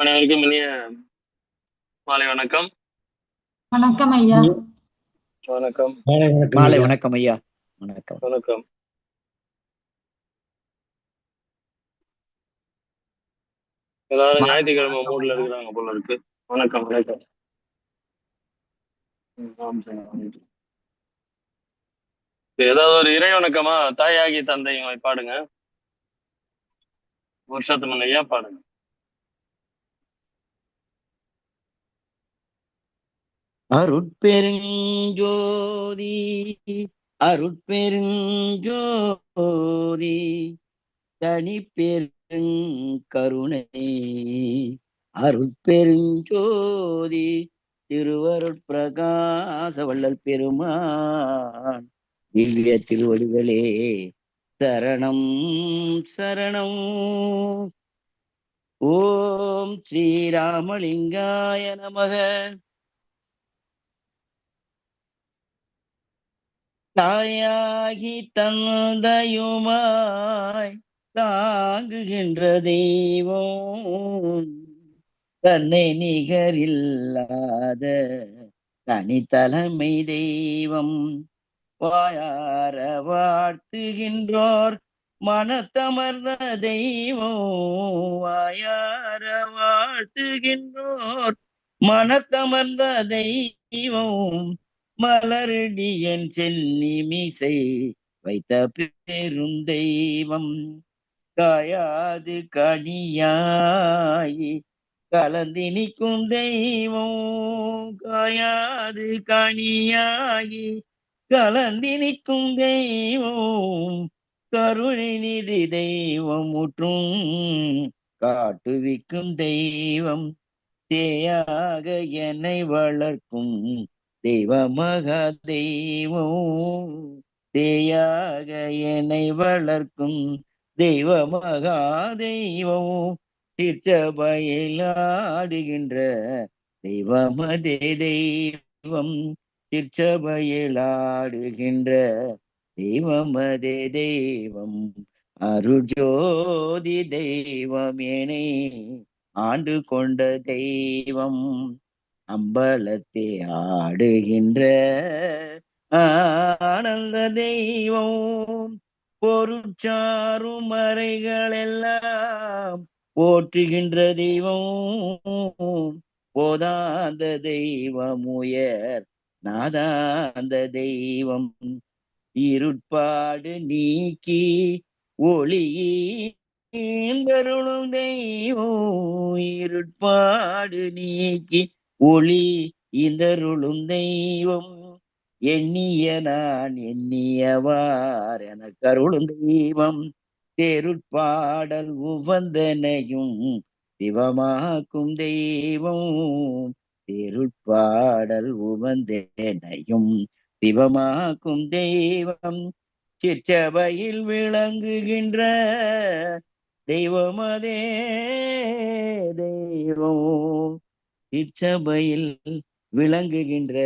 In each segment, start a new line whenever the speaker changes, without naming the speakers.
அனைவருக்கும் இனிய மாலை வணக்கம்.
வணக்கம் ஐயா.
வணக்கம்.
மாலை வணக்கம் ஐயா. வணக்கம்
வணக்கம். எல்லாரும் ஞாயிற்றுக்கிழமை மூட்ல இருக்கிறாங்க போல இருக்கு. வணக்கம் வணக்கம். ஏதாவது ஒரு இறை வணக்கமா? தாயாகி தந்தையுமாய் பாடுங்க. வருஷத்து ஐயா பாடுங்க.
அருட்பெருஞ்சோதி அருட்பெருஞ்சோதி தனி பெருங்கருணை அருட்பெருஞ்சோதி திருவருட்பிரகாச வள்ளல் பெருமான் திவ்ய திருவடிகளே சரணம் சரணம். ஓம் ஸ்ரீராமலிங்காய நமக. தாயாகி தந்தையுமாய் தாங்குகின்ற தெய்வம். தன்னை நிகரில்லாத தனித்தலைமை தெய்வம். வாயார வாழ்த்துகின்றோர் மனத்தமர்ந்த தெய்வம். வாயார வாழ்த்துகின்றோர் மனத்தமர்ந்த தெய்வம். மலரடியன் சென்னி மீசை வைத்த பெரும் தெய்வம். காயாது கனியாயி கலந்தினிக்கும் தெய்வம். காயாது கனியாகி கலந்தினிக்கும் தெய்வம். கருணிநிதி தெய்வம் முற்றும் காட்டுவிக்கும் தெய்வம். தேயாக என்னை வளர்க்கும் தெய்வமகா தெய்வம் தேயாக என்னை வளர்க்கும் தெய்வமகா தெய்வம் திருச்சபையில் ஆடுகின்ற தெய்வமதே தெய்வம் திருச்சபையில் ஆடுகின்ற தெய்வமதே தெய்வம் அருஜோதி தெய்வம் என ஆண்டு கொண்ட தெய்வம். அம்பலத்தே ஆடுகின்ற ஆனந்த தெய்வம். பொருட்சாரும் மறைகள் எல்லாம் போற்றுகின்ற தெய்வம். போதாந்த தெய்வம் உயர் நாதாந்த தெய்வம். இருட்பாடு நீக்கி ஒளியருளும் தெய்வம். இருட்பாடு நீக்கி ஒளி இதருளும் தெய்வம் எண்ணிய நான் எண்ணியவார் என கருளும் தெய்வம். தேருட்பாடல் உவந்தனையும் சிவமாக்கும் தெய்வம். தேருட்பாடல் உவந்தனையும் சிவமாக்கும் தெய்வம். சிற்றவையில் விளங்குகின்ற தெய்வமதே தெய்வம். இச்சபையில் விளங்குகின்ற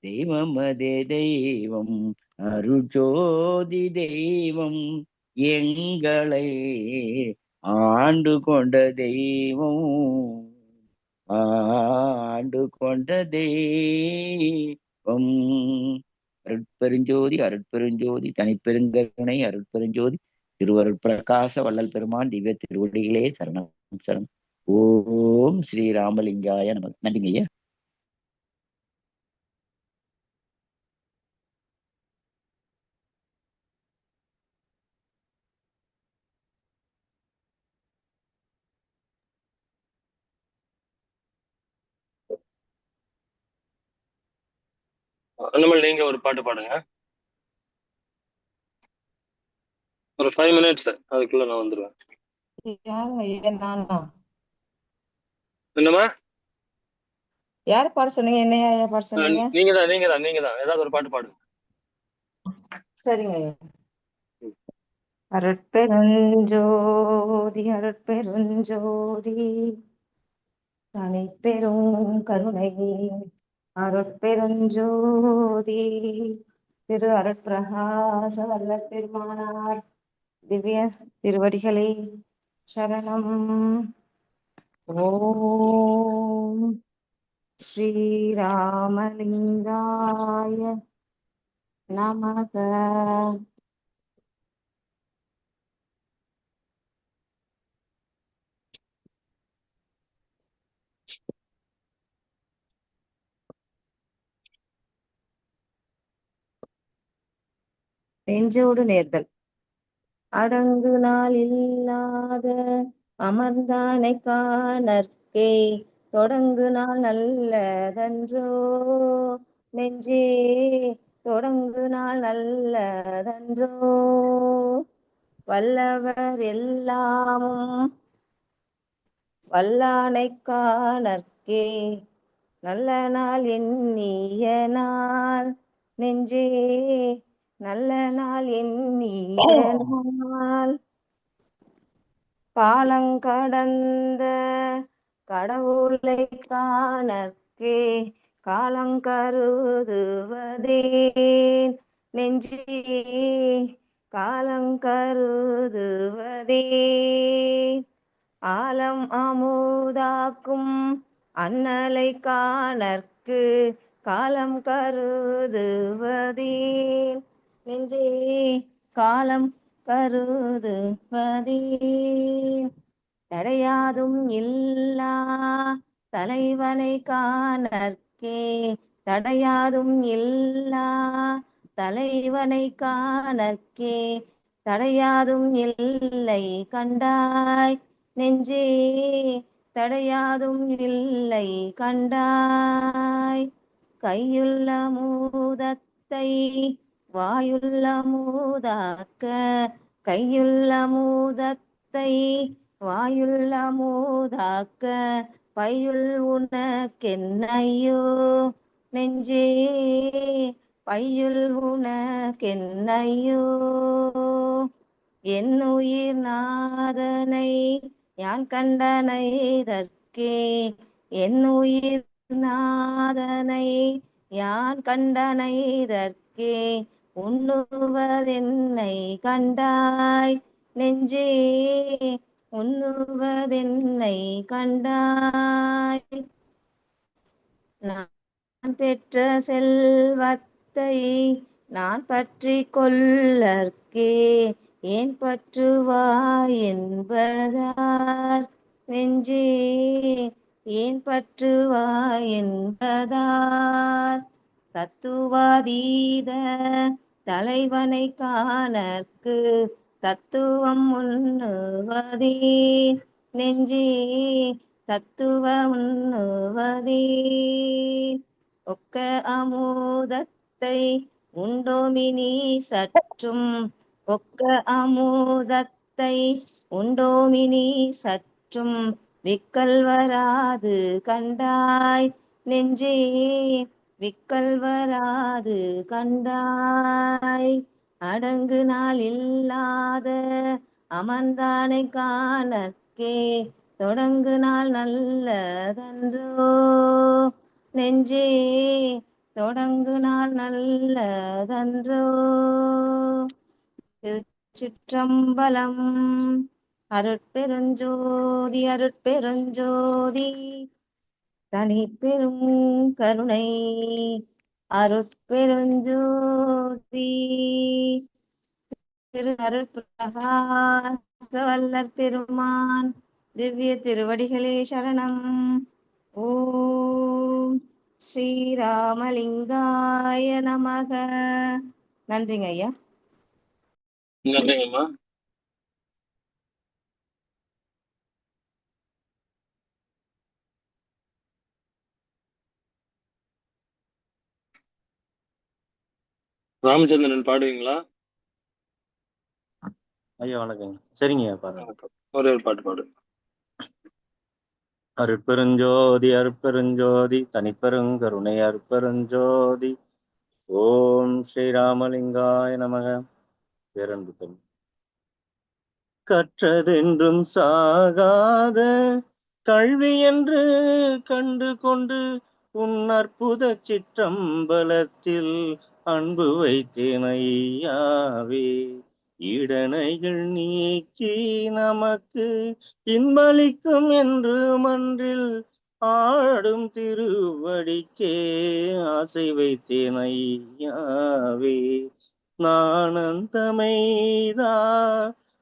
தெய்வம் அதே தெய்வம். அருஜோதி தெய்வம் எங்களை ஆண்டு கொண்ட தெய்வம். ஆண்டு கொண்ட தெய்வம். அருட்பெருஞ்சோதி அருட்பெருஞ்சோதி தனிப்பெருங்கருணை அருட்பெருஞ்சோதி திருவருள் பிரகாச வள்ளல் பெருமான் திவ்ய திருவடிகளே சரணம் சரணம். ஓம் ஸ்ரீ ராமலிங்காய நம நன்றிங்க ஐயா.
அந்தமாதிரி நீங்க ஒரு பாட்டு பாடுங்க. ஒரு ஃபைவ் மினிட்ஸ் அதுக்குள்ள நான் வந்துருவேன். என்னம்மா?
யார் பாட சொன்னீங்க? என்ன பாட சொன்னீங்க?
நீங்க தான் நீங்க தான் நீங்க தான் ஏதாவது ஒரு பாட்டு பாடுங்க.
சரிங்க அருட்பெருஞ்சோதி அருட்பெருஞ்சோதி தனி பெரும் கருணை. அருட்பெருஞ்சோதி திரு அருட்பிரகாச வல்ல பெருமானார் திவ்ய திருவடிகளே சரணம். ஓம் ஸ்ரீராமலிங்காய நமக. நெஞ்சோடு நேர்தல் அடங்கு நாள் இல்லாத அமர்ந்தானை காணற்கே தொடங்கு நாள் நல்லதன்றோ? நெஞ்சே தொடங்கு நாள் நல்லதன்றோ? வல்லவர் எல்லாமும் வல்லானை காணற்கே நல்ல நாள் எண்ணிய நாள் நெஞ்சே நல்ல நாள் எண்ணிய நாள் காலங்கடந்த கடவுளை காணற்கே காலங்கருதுவதேன் நெஞ்சி காலங்கருதுவதே ஆலம் அமுதாக்கும் அன்னலை காணற்கு காலம் கருதுவதேன் நெஞ்சே காலம் கருதுவதேன் தடையாதும் இல்லா தலைவனை காணற்கே. தடையாதும் இல்லா தலைவனை காணற்கே. தடையாதும் இல்லை கண்டாய் நெஞ்சே. தடையாதும் இல்லை கண்டாய். கையுள்ள மூதத்தை வாயுள்ள மூதாக்க கையுள்ள மூதத்தை வாயுள்ள மூதாக்க பையுள் உனக்கென்னையோ? நெஞ்சே பையுள் உனக்கென்னையோ? என் உயிர் நாதனை யான் கண்டனைதற்கே என் உயிர் நாதனை யான் கண்டனைதற்கே உண்ணுவதென்னை கண்டாய் நெஞ்சே உண்ணுவதென்னை கண்டாய். நான் பெற்ற செல்வத்தை நான் பற்றி கொள்ளற்கே ஏன் பற்றுவாய் என்பதார். நெஞ்சே ஏன் பற்றுவாய் என்பதார். தத்துவாதீத தலைவனை காணற்கு தத்துவம் உண்ணுவதே. நெஞ்சே தத்துவ உண்ணுவதே. ஒக்க அமுதத்தை உண்டோமினி சற்றும் ஒக்க அமுதத்தை உண்டோமினி சற்றும் விக்கல் வராது கண்டாய். நெஞ்சே விக்கல் வராது கண்டாய். அடங்கு நாள் இல்லாத அமர்ந்தானை காணக்கே தொடங்கு நாள் நல்லதன்றோ. நெஞ்சே தொடங்கு நாள் நல்லதன்றோ. திருச்சிற்றம்பலம் அருட்பெருஞ்சோதி அருட்பெருஞ்சோதி. தனி பெரும் கருணை அருட்பெருஞ்சோதி. திரு அருட்பிரகாசவல்லற் பெருமான் திவ்ய திருவடிகளே சரணம். ஓம் ஸ்ரீராமலிங்காய நமக. நன்றிங்க ஐயா.
நன்றிங்கம்மா. ராமச்சந்திரன் பாடுவீங்களா?
ஐயா வணக்கங்க. சரிங்க பாருங்க
வணக்கம். ஒரே ஒரு பாட்டு பாடு.
அருட்பெருஞ்சோதி அருட்பெருஞ்சோதி தனிப்பெருங்கருணை அருட்பெருஞ்சோதி. ஓம் ஸ்ரீராமலிங்காய நமக. பேரன்பு பெண். கற்றதென்றும் சாகாத கல்வி என்று கண்டு கொண்டு உன் அற்புத சிற்றம்பலத்தில் அன்பு வைத்தேன் ஐயாவே. இடனைகள் நீக்கி நமக்கு இன்பளிக்கும் என்று மன்றில் ஆடும் திருவடிக்கே ஆசை வைத்தேன் ஐயாவே. நானந்தமைதா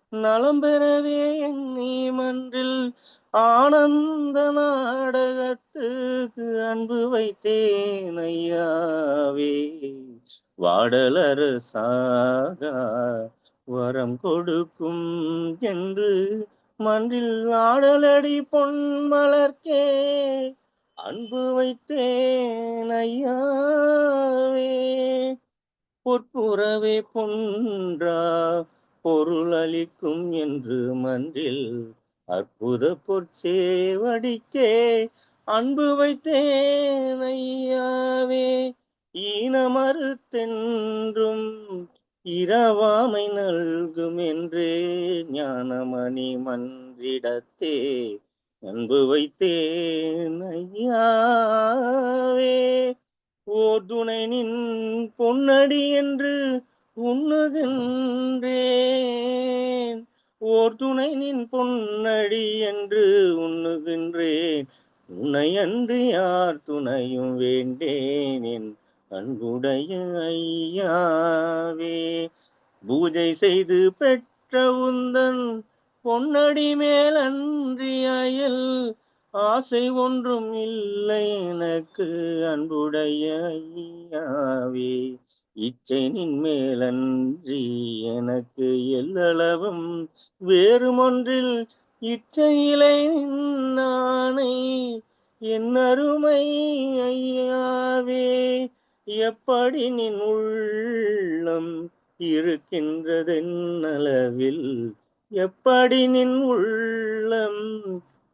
நலம் பெறவே எண்ணி மன்றில் ஆனந்த நாடகத்துக்கு அன்பு வைத்தேன் ஐயாவே. வாடலரு சாகா வரம் கொடுக்கும் என்று மன்றில் ஆடலடி பொன் மலர்க்கே அன்பு வைத்தேன் ஐயாவே. பொற்புறவே பொன்றா பொருள் அளிக்கும் என்று மன்றில் அற்புத பொற்சேவடிக்கே அன்பு வைத்தேன் ஐயாவே. ஈனமறுத்தென்றும் இரவாமை நல்கும் என்றே ஞானமணி மன்றிடத்தே அன்பு வைத்தேன் ஐயாவே. ஓர் துணை நின் பொன்னடி என்று உண்ணுகின்றேன். ஓர் துணை நின் பொன்னடி என்று உண்ணுகின்றேன். உன்னை அன்று யார் துணையும் வேண்டேன் என் அன்புடைய ஐயாவே பூஜை செய்து பெற்ற உந்தன் பொன்னடி மேல் அன்றி அயல் ஆசை ஒன்றும் இல்லை எனக்கு அன்புடைய ஐயாவே. இச்சை நின் மேலன்றி எனக்கு எல்லளவும் வேறுமொன்றில் இச்சையிலை நானே என் அருமை ஐயாவே. எப்படி நின் உள்ளம் இருக்கின்றதென்னளவில் எப்படி நின் உள்ளம்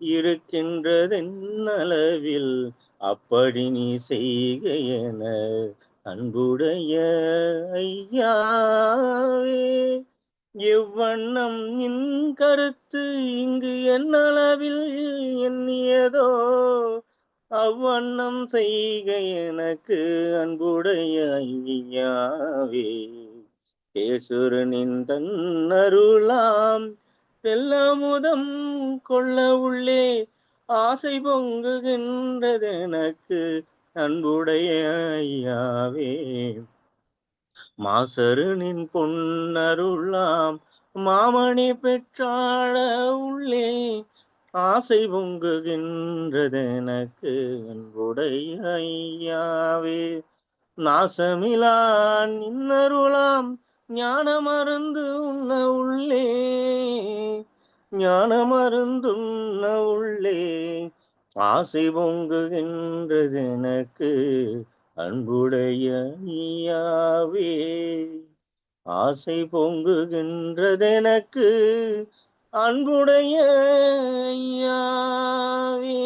இருக்கின்றதென்னளவில் அப்படி நீ செய்க என அன்புடைய ஐயாவே எவ்வண்ணம் நின் கருத்து இங்கு என்னளவில் எண்ணியதோ அவ்வண்ணம் செய்க எனக்கு அன்புடைய ஐயாவே. பேசுரனின் தன்னருளாம் தெல்லமுதம் கொள்ள உள்ளே ஆசை பொங்குகின்றது எனக்கு அன்புடைய ஐயாவே. மாசருனின் பொன்னருளாம் மாமணி பெற்றாழ உள்ளே ஆசை பொங்குகின்றதெனக்கு அன்புடைய ஐயாவே. நாசமிலா நின்னருளாம் ஞான மருந்து உண்ண உள்ளே. ஞான மருந்து உள்ளே. ஆசை பொங்குகின்றது எனக்கு அன்புடைய ஐயாவே. ஆசை பொங்குகின்றது எனக்கு அன்புடைய ஐயாவே.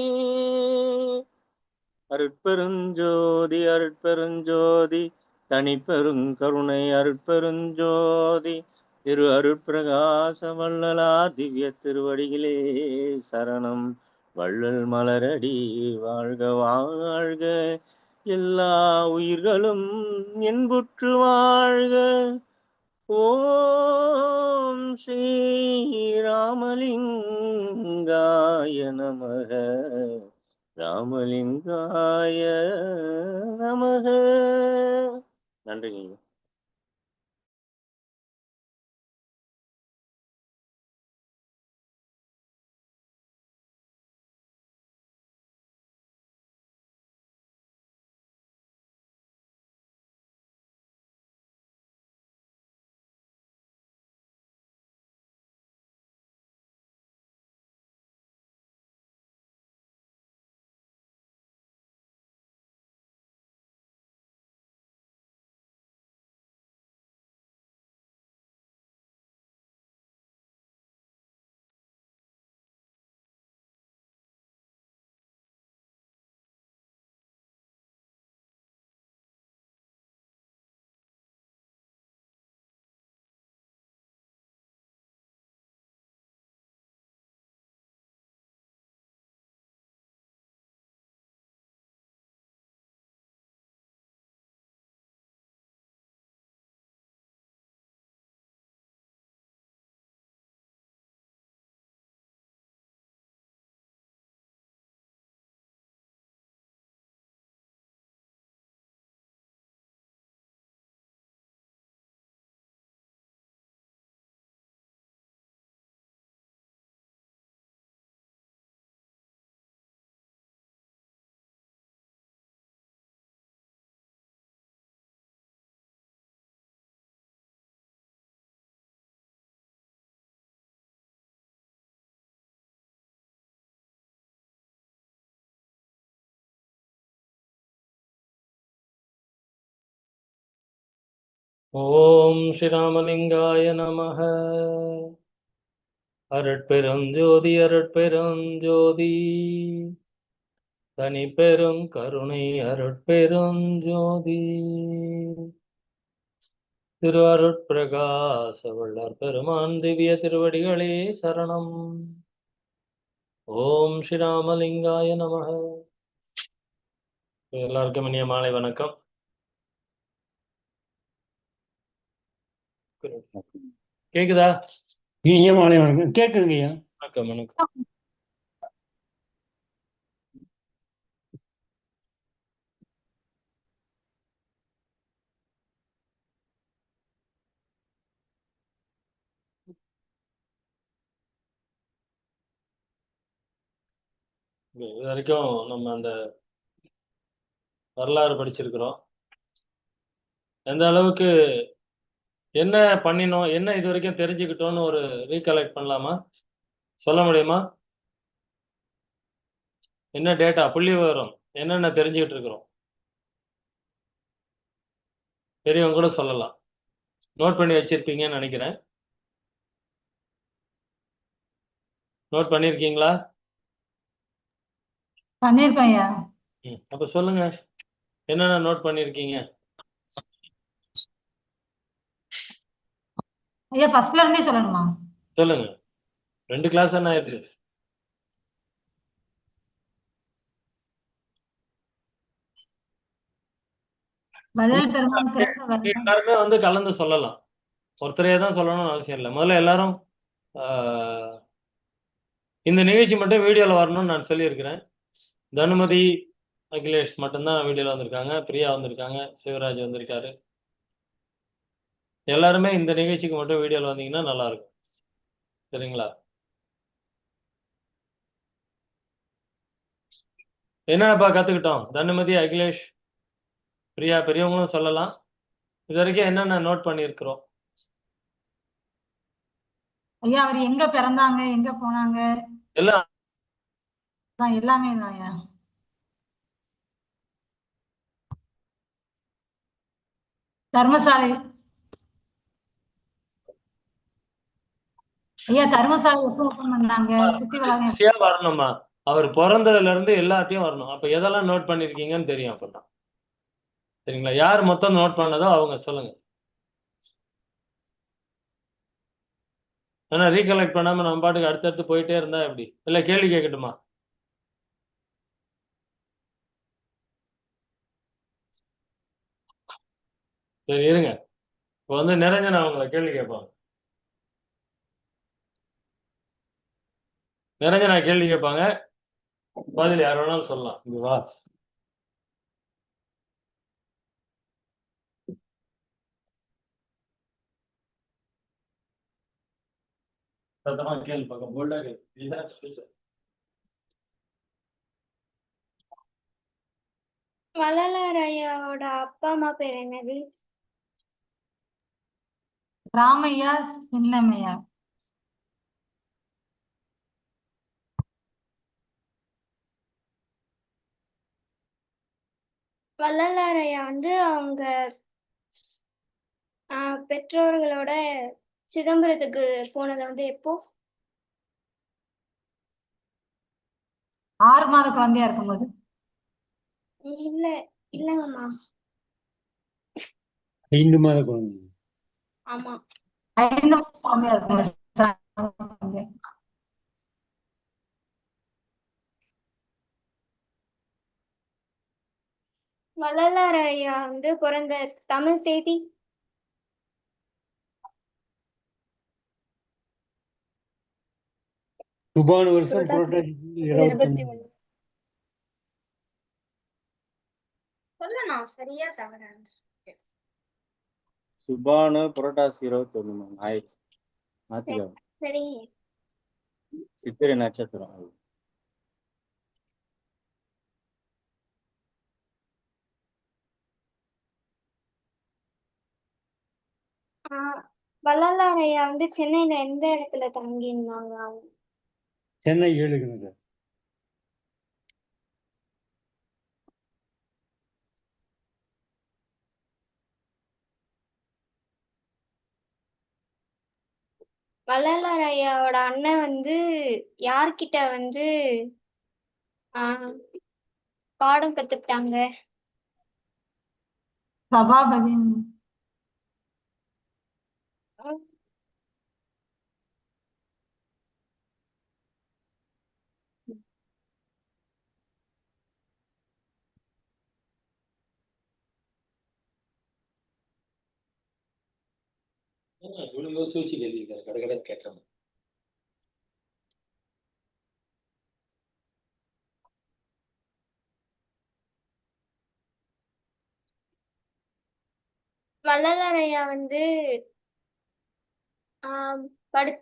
அருட்பெருஞ்சோதி அருட்பெருஞ்சோதி தனிப்பெருங்கருணை அருட்பெருஞ்சோதி திரு அருட்பிரகாச வள்ளலா திவ்ய திருவடிகளே சரணம். வள்ளல் மலரடி வாழ்க வாழ்க. எல்லா உயிர்களும் என்புற்று வாழ்க. ஓம் ஸ்ரீராமலிங்காய நமக. ராமலிங்காய நமக. நன்றிங்க.
ஓம் ஸ்ரீராமலிங்காய நமः அருட்பெருஞ்சோதி அருட்பெருஞ்சோதி. தனி பெரும் கருணை அருட்பெருஞ்சோதி. திரு அருட்பிரகாச வள்ளர் பெருமான் திவ்ய திருவடிகளே சரணம். ஓம் ஸ்ரீராமலிங்காய நமः எல்லாருக்கும் இனிய மாலை வணக்கம். கேக்குதா?
ஐயா மாலை வணக்கம் கேக்குதுங்க ஐயா.
வணக்கம் வணக்கம். இது வரைக்கும் நம்ம அந்த வரலாறு படிச்சிருக்கிறோம். எந்த அளவுக்கு என்ன பண்ணினோம்? என்ன இது வரைக்கும் தெரிஞ்சுக்கிட்டோம்னு ஒரு ரீகலெக்ட் பண்ணலாமா? சொல்ல முடியுமா? என்ன டேட்டா புள்ளி விவரம். என்னென்ன தெரிஞ்சுக்கிட்டு இருக்கிறோம்? பெரியவங்க கூட சொல்லலாம். நோட் பண்ணி வச்சிருப்பீங்கன்னு நினைக்கிறேன். நோட்
ஐயா.
ம் அப்ப சொல்லுங்க. என்னென்ன நோட் பண்ணியிருக்கீங்க
ஐயா ஃபர்ஸ்ட்ல இருந்தே சொல்லணுமா?
சொல்லுங்க. ரெண்டு கிளாஸ் என்ன ஆயிருக்கு எல்லாருமே வந்து கலந்து சொல்லலாம். ஒருத்தரையே தான் சொல்லணும்னு அவசியம் இல்லை. முதல்ல எல்லாரும் இந்த நிகழ்ச்சி மட்டும் வீடியோல வரணும்னு நான் சொல்லியிருக்கிறேன். தனுமதி அகிலேஷ் மட்டும்தான் வீடியோல வந்திருக்காங்க. பிரியா வந்திருக்காங்க. சிவராஜ் வந்திருக்காரு. எல்லாருமே இந்த நிகழ்ச்சிக்கு மட்டும் வீடியோல வந்தீங்கன்னா நல்லா இருக்கும் சரிங்களா? என்னப்பா கத்துக்கிட்டோம்? தனுமதி அகிலேஷ் பிரியா பெரியவங்களும் சொல்லலாம். இது வரைக்கும் என்னென்ன நோட் பண்ணியிருக்கிறோம்?
ஐயா அவர் எங்க பிறந்தாங்க? எங்க போனாங்க?
எல்லாம்
எல்லாமே தான் தர்மசாலை ஐயா தர்மசாலை எப்போ ஓபன் பண்ணாங்க? சுத்தி வளாகம்
ஈஸியா வரணுமா? அவர் பிறந்ததுல இருந்து எல்லாத்தையும் வரணும். அப்ப எதெல்லாம் நோட் பண்ணிருக்கீங்கன்னு தெரியும் அப்பதான். சரிங்களா? யார் மொத்தம் நோட் பண்ணதோ அவங்க சொல்லுங்க. ஆனா ரீகலெக்ட் பண்ணாம நம்ம பாட்டுக்கு அடுத்தடுத்து போயிட்டே இருந்தா எப்படி? இல்ல கேள்வி கேட்கட்டுமா சரி இருங்க. இப்போ வந்து நிரஞ்சனா அவங்கள கேள்வி கேட்பாங்க நிரஞ்சனா கேள்வி கேட்பாங்க. பதில் யார் வேணாலும் சொல்லலாம். இங்க வா. சத்தமா கேள்வி பார்க்க போல்டா கேள்வி
ஐயாவோட அப்பா அம்மா பேர் என்னது?
ராமையா சின்னம்மையா?
வள்ளலார் ஐயா வந்து அவங்க ஆஹ், பெற்றோர்களோட சிதம்பரத்துக்கு போனது வந்து எப்போ?
ஆறு மாத குழந்தையா இருக்கும்போது
இல்ல இல்லங்கம்மா
ஐந்து மாத குழந்தை.
ஆமா.
ஐந்து குழந்தையா இருக்கும்போது
வள்ளலார் ஐயா வந்து பிறந்த தமிழ் தேதி
சுபான வருஷம்
சொல்லணும் சரியா தவறா?
சுபானு புரட்டாசி இருபத்தி ஒண்ணு மேம் ஆயிடுச்சு
சரிங்க
சித்திரை நட்சத்திரம்.
ஆஹ் வள்ளலார் ஐயா வந்து சென்னையில எந்த இடத்துல தங்கி இருந்தாங்க அவங்க?
சென்னை எழுகிறது
வள்ளலார் அண்ணன் வந்து யார்கிட்ட வந்து ஆஹ் பாடம் கத்துக்கிட்டாங்க?
சபாபதின் சபாபதி
இவ்வளவு யோசிச்சு யோசிச்சு எழுதியிருக்காரு கடை கேட்காம
வள்ளலார் ஐயா வந்து படி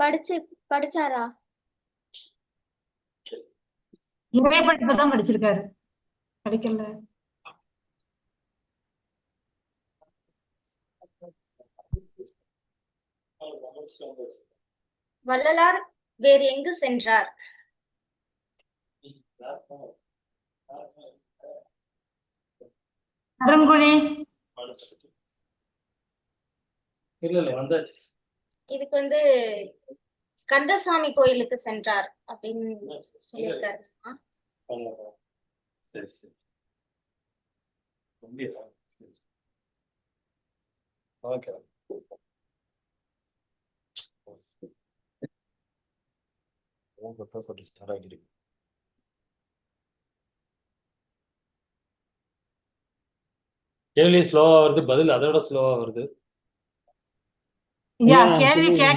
படிச்சு படிச்சாரா?
இறை படிப்பு தான் படிச்சிருக்காரு. படிக்கல.
வள்ளலார் வேறு எங்கு சென்றார்?
அருங்குழி
இல்ல இல்ல வந்தாச்சு.
இதுக்கு வந்து கந்தசாமி கோயிலுக்கு சென்றார் அப்படின்னு சொல்லியிருக்காரு.
சரி சரி. ஓகே கொஞ்சம் ஆகிருக்கு கேள்வி ஸ்லோவா வருது பதில் அதை விட ஸ்லோவா வருது.
கேள்வி
ஐயா.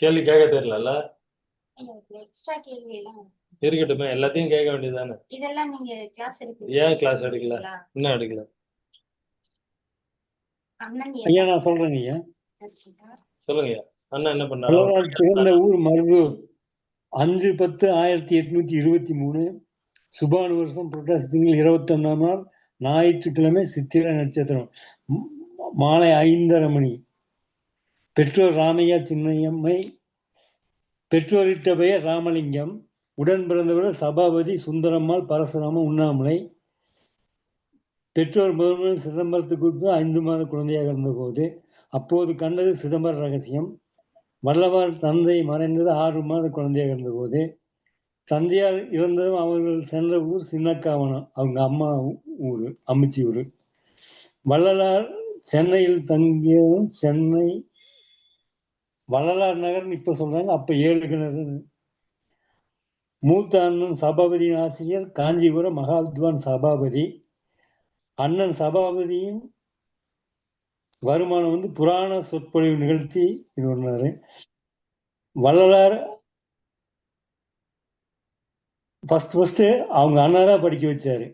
கேள்வி கேட்க தெரியல
எக்ஸ்ட்ரா கேள்வி எல்லாம்
இருக்கட்டுமே எல்லாத்தையும் கேட்க வேண்டியதுதானே?
இதெல்லாம் நீங்க கிளாஸ்
ஏன் class எடுக்கல? இன்னும் எடுக்கல.
அண்ணன்
ஐயா நான் சொல்றேன் ஐயா
சொல்லுங்க அண்ணா என்ன பண்ணாரு?
பிறந்த ஊர் மருதூர் அஞ்சு பத்து ஆயிரத்தி எட்நூத்தி இருபத்தி மூணு. சுபானு வருஷம் புரட்டாசி திங்கள் இருபத்தொன்னாம் நாள் ஞாயிற்றுக்கிழமை சித்திரை நட்சத்திரம். மாலை ஐந்தரை மணி. பெற்றோர் ராமையா சின்னையம்மை பெற்றோரிட்ட பெயர் ராமலிங்கம் உடன் பிறந்தவர்கள் சபாபதி சுந்தரம்மாள் பரசுராம உண்ணாமலை. பெற்றோர் முதல்வர் சிதம்பரத்துக்கு ஐந்து மாத குழந்தையாக இருந்தபோது அப்போது கண்டது சிதம்பர ரகசியம். வல்லவர் தந்தை மறைந்தது ஆறு மாத குழந்தையாக இருந்தபோது தந்தையார் இறந்ததும் அவர்கள் சென்ற ஊர் சின்னக்காவனம் அவங்க அம்மா ஊர் அம்மிச்சி ஊர். வள்ளலார் சென்னையில் தங்கியதும் சென்னை வள்ளலார் நகர்னு இப்போ சொல்கிறாங்க அப்போ ஏழு கிணறு மூத்த அண்ணன் சபாபதியின் ஆசிரியர் காஞ்சிபுரம் மகாவித்வான் சபாபதி. அண்ணன் சபாபதியின் வருமானம் வந்து புராண சொற்பொழிவு நிகழ்த்தி இது பண்ணாரு வள்ளலார் ஃபஸ்ட் ஃபஸ்ட்டு அவங்க அண்ணா தான் படிக்க வச்சார்.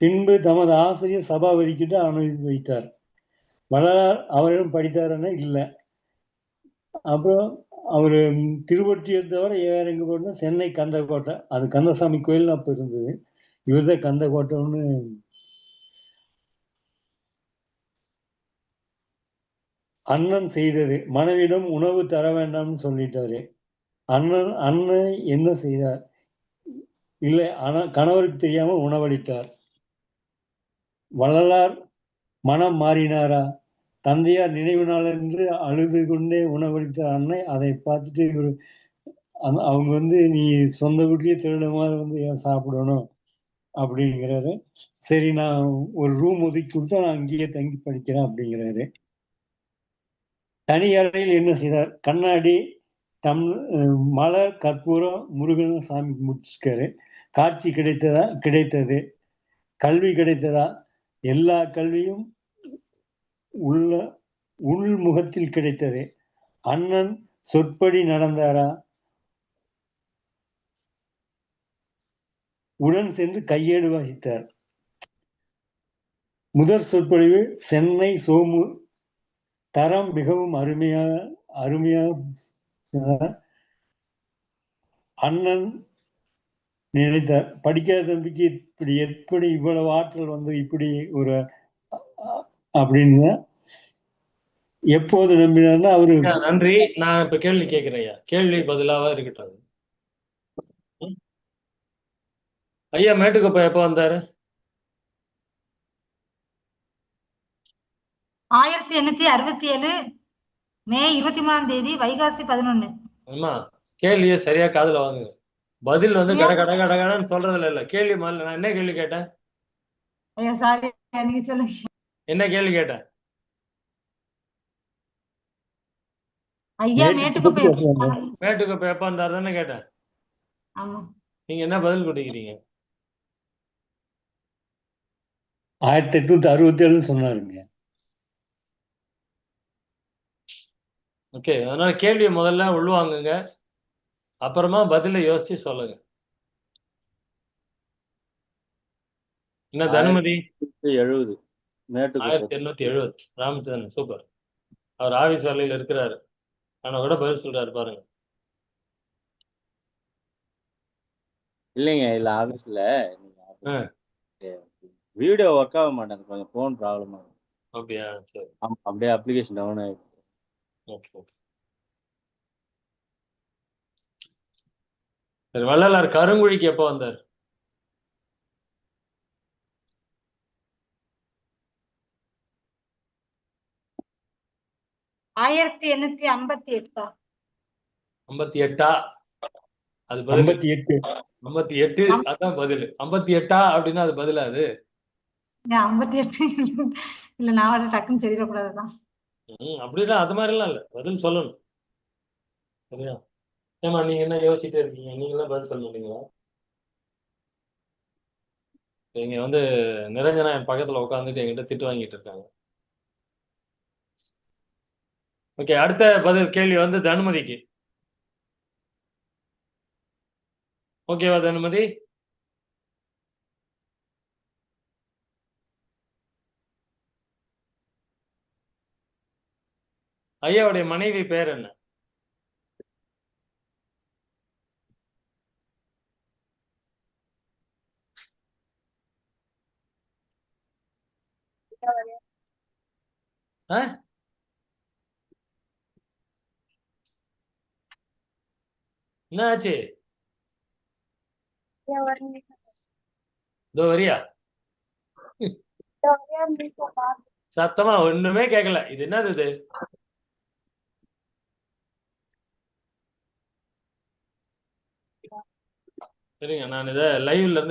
பின்பு தமது ஆசிரியர் சபாபதிக்கிட்ட அனுப்பி வைத்தார். வள்ளலார் அவரிடம் படித்தாருன்னா இல்லை. அப்புறம் அவர் திருவொற்றியை தவிர வேற எங்கே போட்டால் சென்னை கந்தக்கோட்டை அது கந்தசாமி கோயில் அப்போ இருந்தது. இவர் தான் கந்தக்கோட்டைன்னு அண்ணன் செய்தது. மனைவிடம் உணவு தர வேண்டாம்னு சொல்லிட்டாரு. அண்ணன் அண்ணன் என்ன செய்தார்? இல்லை ஆனால் கணவருக்கு தெரியாமல் உணவளித்தார். வள்ளலார் மனம் மாறினாரா? தந்தையார் நினைவு நாள் என்று அழுது கொண்டே உணவளித்த அன்னை அதை பார்த்துட்டு இவர் அவங்க வந்து நீ சொந்த வீட்லயே திருட மாதிரி வந்து ஏன் சாப்பிடணும்? அப்படிங்கிறாரு. சரி நான் ஒரு ரூம் ஒதுக்கி கொடுத்தா நான் அங்கேயே தங்கி படிக்கிறேன் அப்படிங்கிறாரு. தனி அறையில் என்ன செய்தார்? கண்ணாடி தம் மலர் கற்பூரம் முருகன் சாமி முடிச்சுக்காரு காட்சி கிடைத்ததா? கிடைத்தது. கல்வி கிடைத்ததா? எல்லா கல்வியும் உள்ள உள்முகத்தில் கிடைத்தது. அண்ணன் சொற்படி நடந்தாரா? உடன் சென்று கையேடு வாசித்தார். முதற் சொற்பொழிவு சென்னை சோமு தரம் மிகவும் அருமையாக அருமையாக அண்ணன் நினைத்தார். படிக்காத தம்பிக்கு இப்படி எப்படி இவ்வளவு ஆற்றல் வந்து இப்படி ஒரு அப்படின்னு எப்போது நம்பினார்னா அவரு
நன்றி. நான் இப்ப கேள்வி கேட்கிறேன் ஐயா. கேள்வி பதிலாவா இருக்கட்டும். ஐயா மேட்டுக்குப்ப எப்ப வந்தாரு?
ஆயிரத்தி எண்ணூத்தி அறுபத்தி ஏழு மே இருபத்தி மூணாம் தேதி வைகாசி பதினொன்னு.
அம்மா கேள்வியை சரியா காதுல வாங்குங்க. பதில் வந்து? கட கட கட கடன்னு சொல்றதுல இல்ல. கேள்வி முதல்ல நான் என்ன கேள்வி கேட்டேன்?
ஐயா சாரி நீங்க சொல்லுங்க.
என்ன கேள்வி கேட்டேன்?
ஐயா
மேட்டுக்கு எப்ப வந்தார் தானே கேட்டேன்.
ஆமா.
நீங்க என்ன பதில் கொடுக்கிறீங்க?
ஆயிரத்தி எட்நூத்தி அறுபத்தி ஏழுன்னு சொன்னாருங்க.
ஓகே அதனால கேள்வியை முதல்ல உள்வாங்குங்க. அப்புறமா பதிலை யோசிச்சு சொல்லுங்க. என்ன தனுமதி?
எழுபது.
ஆயிரத்தி எண்ணூத்தி எழுபது ராமச்சந்திரன் சூப்பர். அவர் ஆபீஸ் வேலையில இருக்கிறாரு. ஆனா கூட பதில் சொல்றாரு பாருங்க.
இல்லைங்க இல்ல ஆபீஸ்ல. வீடியோ ஒர்க் ஆக மாட்டேங்குது கொஞ்சம் ஃபோன் ப்ராப்ளமா இருக்கு
அப்படியா? சரி.
அப்படியே அப்ளிகேஷன் டவுன் ஆயிடுச்சு
ஓகே ஓகே. சரி வள்ளலார் கருங்குழிக்கு எப்போ வந்தார்?
ஆயிரத்தி எண்ணூத்தி ஐம்பத்தி எட்டா?
ஐம்பத்தி எட்டா? அது
ஐம்பத்தி எட்டு.
ஐம்பத்தி எட்டு அதான் பதில். ஐம்பத்தி எட்டா அப்படின்னா அது பதிலா அது?
ஐம்பத்தி எட்டு இல்ல நான் வந்து டக்குன்னு சொல்லிடக்கூடாதுதான்.
ம் அப்படிலாம் அது மாதிரிலாம் இல்லை. பதில் சொல்லணும். சரியா? ஏமா நீங்க என்ன யோசிச்சுட்டே இருக்கீங்க? நீங்களாம் பதில் சொல்ல மாட்டீங்களா இங்க வந்து நிரஞ்சனா என் பக்கத்துல உட்காந்துட்டு என்கிட்ட திட்டு வாங்கிட்டு இருக்காங்க. ஓகே அடுத்த பதில் கேள்வி வந்து தனுமதிக்கு. ஓகேவா தனுமதி? ஐயாவுடைய மனைவி பேர் என்ன? ஆ? என்ன ஆச்சு
ஐயா, ஒரு நிமிஷம்.
இதோ வரியா. சத்தமா ஒண்ணுமே கேட்கல இது என்னது இது? சரிங்க நான் இதை லைவ்ல இருந்து